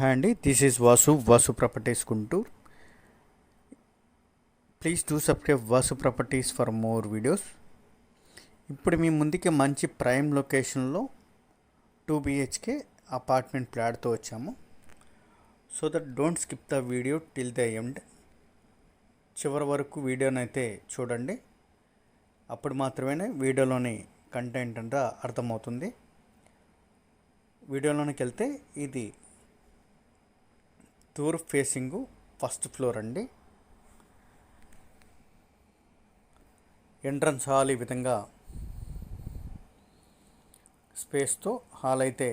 Hi అండి. This is Vasu Vasu properties Guntur please do subscribe Vasu properties for more videos ఇప్పుడు మీ ముందుకి మంచి ప్రైమ్ లొకేషన్లో టూ బిహెచ్కే అపార్ట్మెంట్ ప్లాట్తో వచ్చాము. So that don't skip the video till the end చివరి వరకు వీడియోనైతే చూడండి. అప్పుడు మాత్రమే వీడియోలోని కంటెంట్ అంతా అర్థమవుతుంది. వీడియోలోనికి వెళ్తే ఇది తూర్పు ఫేసింగ్ ఫస్ట్ ఫ్లోర్ అండి. ఎంట్రన్స్ హాల్ ఈ విధంగా స్పేస్తో హాల్ అయితే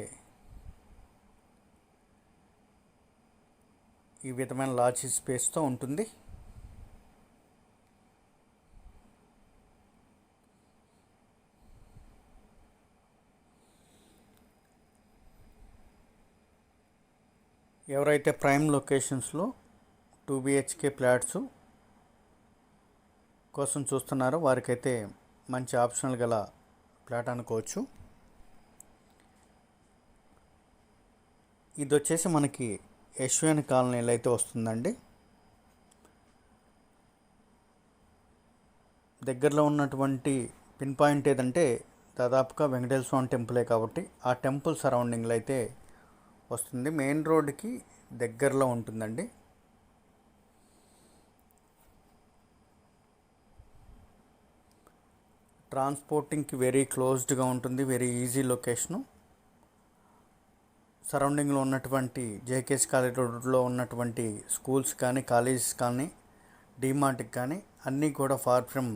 ఈ విధమైన లార్జ్ స్పేస్తో ఉంటుంది. ఎవరైతే ప్రైమ్ లొకేషన్స్లో టూ బిహెచ్కే ఫ్లాట్స్ కోసం చూస్తున్నారో వారికైతే మంచి ఆప్షనల్ గల ఫ్లాట్ అనుకోవచ్చు. ఇది వచ్చేసి మనకి యశ్వన్ కాలనీలో అయితే వస్తుందండి. దగ్గరలో ఉన్నటువంటి పిన్ పాయింట్ ఏదంటే దాదాపుగా వెంకటేశ్వర స్వామి టెంపులే కాబట్టి ఆ టెంపుల్ సరౌండింగ్లో అయితే వస్తుంది. మెయిన్ రోడ్కి దగ్గరలో ఉంటుందండి. ట్రాన్స్పోర్టింగ్కి వెరీ క్లోజ్డ్గా ఉంటుంది. Very easy location. సరౌండింగ్లో ఉన్నటువంటి జేకేఎస్ కాలేజ్ రోడ్లో ఉన్నటువంటి స్కూల్స్ కానీ కాలేజెస్ కానీ డిమార్ట్కి కానీ అన్నీ కూడా far from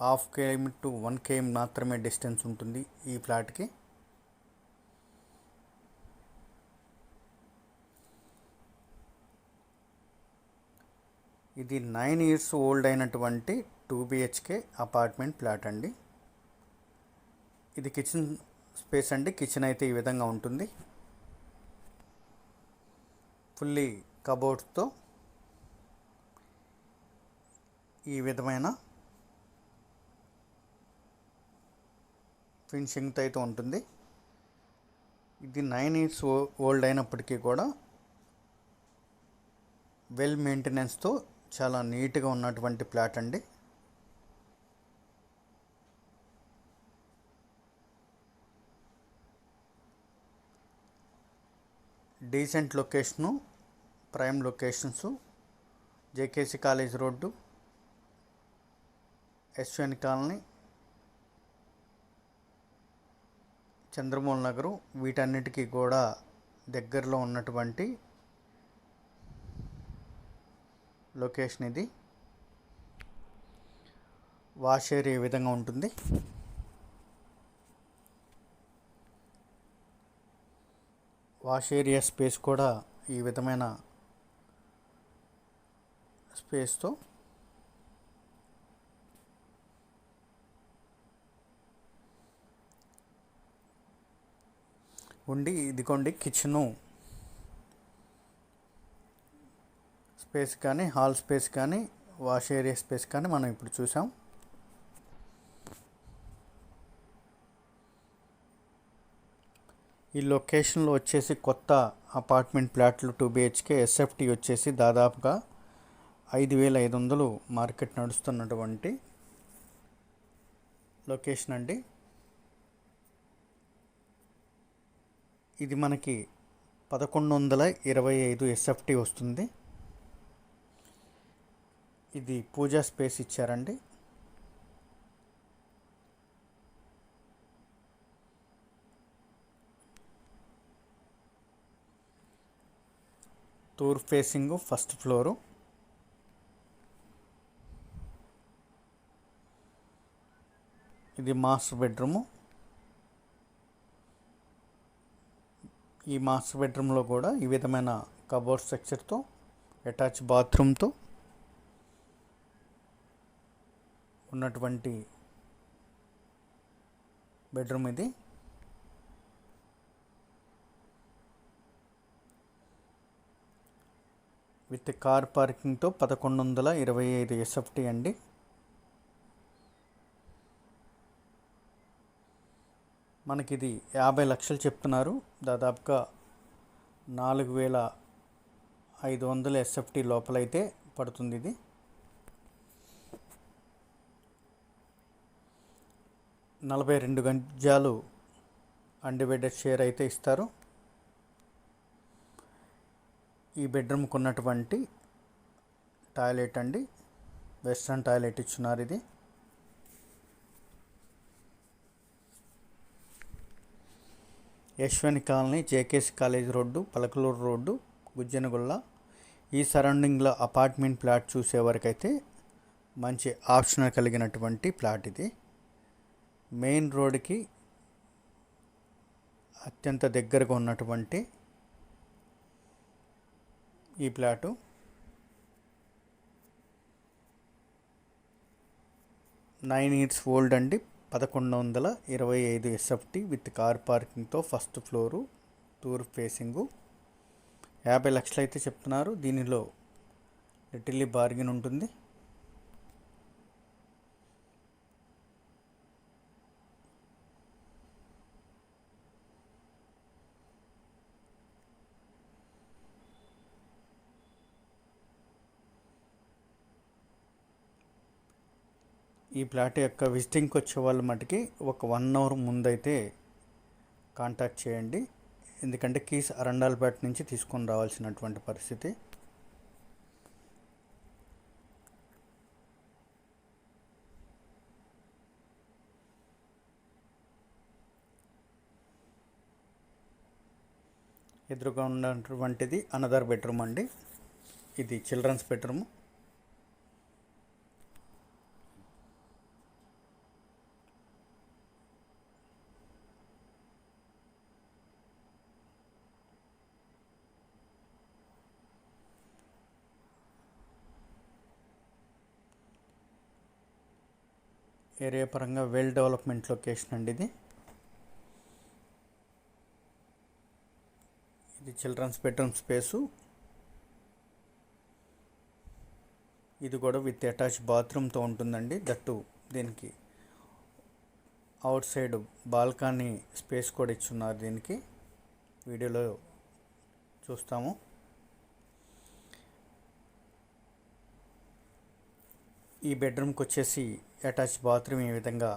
half KM to one KM మాత్రమే డిస్టెన్స్ ఉంటుంది ఈ ఫ్లాట్కి. ఇది నైన్ ఇయర్స్ ఓల్డ్ అయినటువంటి టూ బిహెచ్కే అపార్ట్మెంట్ ఫ్లాట్ అండి. ఇది కిచెన్ స్పేస్ అండి. కిచెన్ అయితే ఈ విధంగా ఉంటుంది. ఫుల్లీ కబోర్డ్స్తో ఈ విధమైన ఫినిషింగ్తో అయితే ఉంటుంది. ఇది నైన్ ఇయర్స్ ఓల్డ్ అయినప్పటికీ కూడా వెల్ మెయింటెనెన్స్తో చాలా నీట్గా ఉన్నటువంటి ప్లాట్ అండి. Decent location prime locations JKC college road Yashwan colony Chandramohan Nagar వీటన్నిటికీ కూడా దగ్గరలో ఉన్నటువంటి లొకేషన్ ఇది. వాష్ ఏరియా ఈ విధంగా ఉంటుంది? వాష్ ఏరియా స్పేస్ కూడా ఈ విధమైన స్పేస్తో ఉండి ఇదిగోండి కిచెను స్పేస్ కానీ హాల్ స్పేస్ కానీ వాష్ ఏరియా స్పేస్ కానీ మనం ఇప్పుడు చూసాం. ఈ లొకేషన్లో వచ్చేసి కొత్త అపార్ట్మెంట్ ప్లాట్లు టూ బిహెచ్కే ఎస్ఎఫ్టీ వచ్చేసి దాదాపుగా ఐదు వేల ఐదు వందలు మార్కెట్ నడుస్తున్నటువంటి లొకేషన్ అండి. ఇది మనకి పదకొండు వందల ఇరవై ఐదు ఎస్ఎఫ్టీ వస్తుంది. ఇది పూజా స్పేస్ ఇచ్చారండి. టూర్ ఫేసింగ్ ఫస్ట్ ఫ్లోరు. ఇది మాస్టర్ బెడ్రూము. ఈ మాస్టర్ బెడ్రూమ్లో కూడా ఈ విధమైన కబోర్డ్ స్ట్రక్చర్తో అటాచ్ బాత్రూమ్తో ఉన్నటువంటి బెడ్రూమ్ ఇది. విత్ కార్ పార్కింగ్తో పదకొండు వందల ఇరవై ఐదు ఎస్ఎఫ్టీ అండి. మనకి ఇది యాభై లక్షలు చెప్తున్నారు. దాదాపుగా నాలుగు వేల ఐదు వందల ఎస్ఎఫ్టీ లోపలైతే పడుతుంది ఇది. నలభై రెండు గంజాలు అన్డివైడెడ్ షేర్ అయితే ఇస్తారు. ఈ బెడ్రూమ్కి ఉన్నటువంటి టాయిలెట్ అండి. వెస్ట్రన్ టాయిలెట్ ఇచ్చున్నారు ఇది. Yashwani colony JKC college road Palakaluru road Gujjanagulla. ఈ సరౌండింగ్లో అపార్ట్మెంట్ ప్లాట్ చూసే వరకైతే మంచి ఆప్షన్ కలిగినటువంటి ప్లాట్ ఇది. మెయిన్ రోడ్కి అత్యంత దగ్గరగా ఉన్నటువంటి ఈ ప్లాటు. నైన్ ఇయర్స్ ఓల్డ్ అండి. పదకొండు వందల ఇరవై ఐదు ఎస్ఎఫ్టీ విత్ కార్ పార్కింగ్తో ఫస్ట్ ఫ్లోరు టూర్ ఫేసింగు. యాభై లక్షలు అయితే చెప్తున్నారు. దీనిలో లిటిల్లీ బార్గెన్ ఉంటుంది. ఈ ప్లాట్ యొక్క విజిటింగ్కి వచ్చే వాళ్ళ మటుకి ఒక వన్ అవర్ ముందైతే కాంటాక్ట్ చేయండి. ఎందుకంటే కీస్ అరండాలపేట నుంచి తీసుకొని రావాల్సినటువంటి పరిస్థితి. ఎదురుగా ఉన్నటువంటిది అనదర్ బెడ్రూమ్ అండి. ఇది చిల్డ్రన్స్ బెడ్రూమ్. ఏరియా పరంగా వెల్ డెవలప్మెంట్ లొకేషన్ అండి ఇది. ఇది చిల్డ్రన్స్ బెడ్రూమ్ స్పేసు ఇది కూడా విత్ అటాచ్ బాత్రూమ్తో ఉంటుందండి దట్టు దీనికి. అవుట్ సైడ్ బాల్కనీ స్పేస్ కూడా ఇచ్చున్నారు దీనికి. వీడియోలో చూస్తాము. ఈ బెడ్రూమ్కి వచ్చేసి అటాచ్ బాత్రూమ్ ఈ విధంగా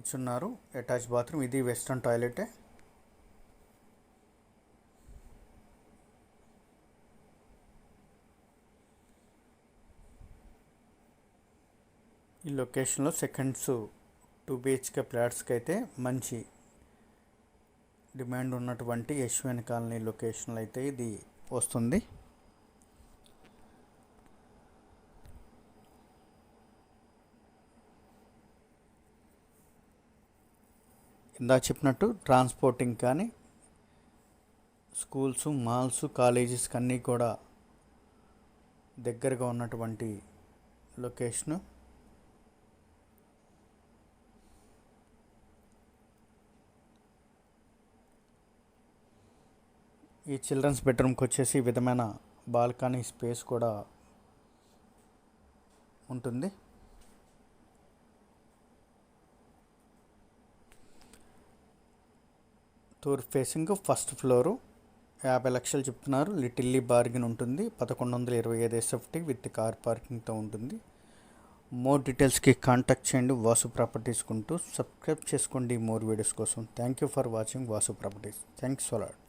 ఇచ్చున్నారు. అటాచ్ బాత్రూమ్ ఇది వెస్ట్రన్ టాయిలెటే. ఈ లొకేషన్లో సెకండ్స్ టూ బిహెచ్కే ఫ్లాట్స్కి అయితే మంచి డిమాండ్ ఉన్నటువంటి యశ్వన్ కాలనీ లొకేషన్లో అయితే ఇది వస్తుంది. ఇందా చెప్పినట్టు ట్రాన్స్పోర్టింగ్ కానీ స్కూల్స్ మాల్స్ కాలేజెస్ అన్నీ కూడా దగ్గరగా ఉన్నటువంటి లొకేషను ఈ చిల్డ్రన్స్ బెడ్రూమ్కి వచ్చేసి ఈ విధమైన బాల్కనీ స్పేస్ కూడా ఉంటుంది. టూర్ ఫేసింగ్ ఫస్ట్ ఫ్లోరు. యాభై లక్షలు చెప్తున్నారు. లిటిల్లీ బార్గిన్ ఉంటుంది. పదకొండు వందల ఇరవై ఐదు ఎస్ఎఫ్టీ విత్ కార్ పార్కింగ్తో ఉంటుంది. మోర్ డీటెయిల్స్కి కాంటాక్ట్ చేయండి. వాసు ప్రాపర్టీస్ కుంటూ సబ్స్క్రైబ్ చేసుకోండి. మోర్ వీడియోస్ కోసం thank you for watching Vasu properties. Thanks a lot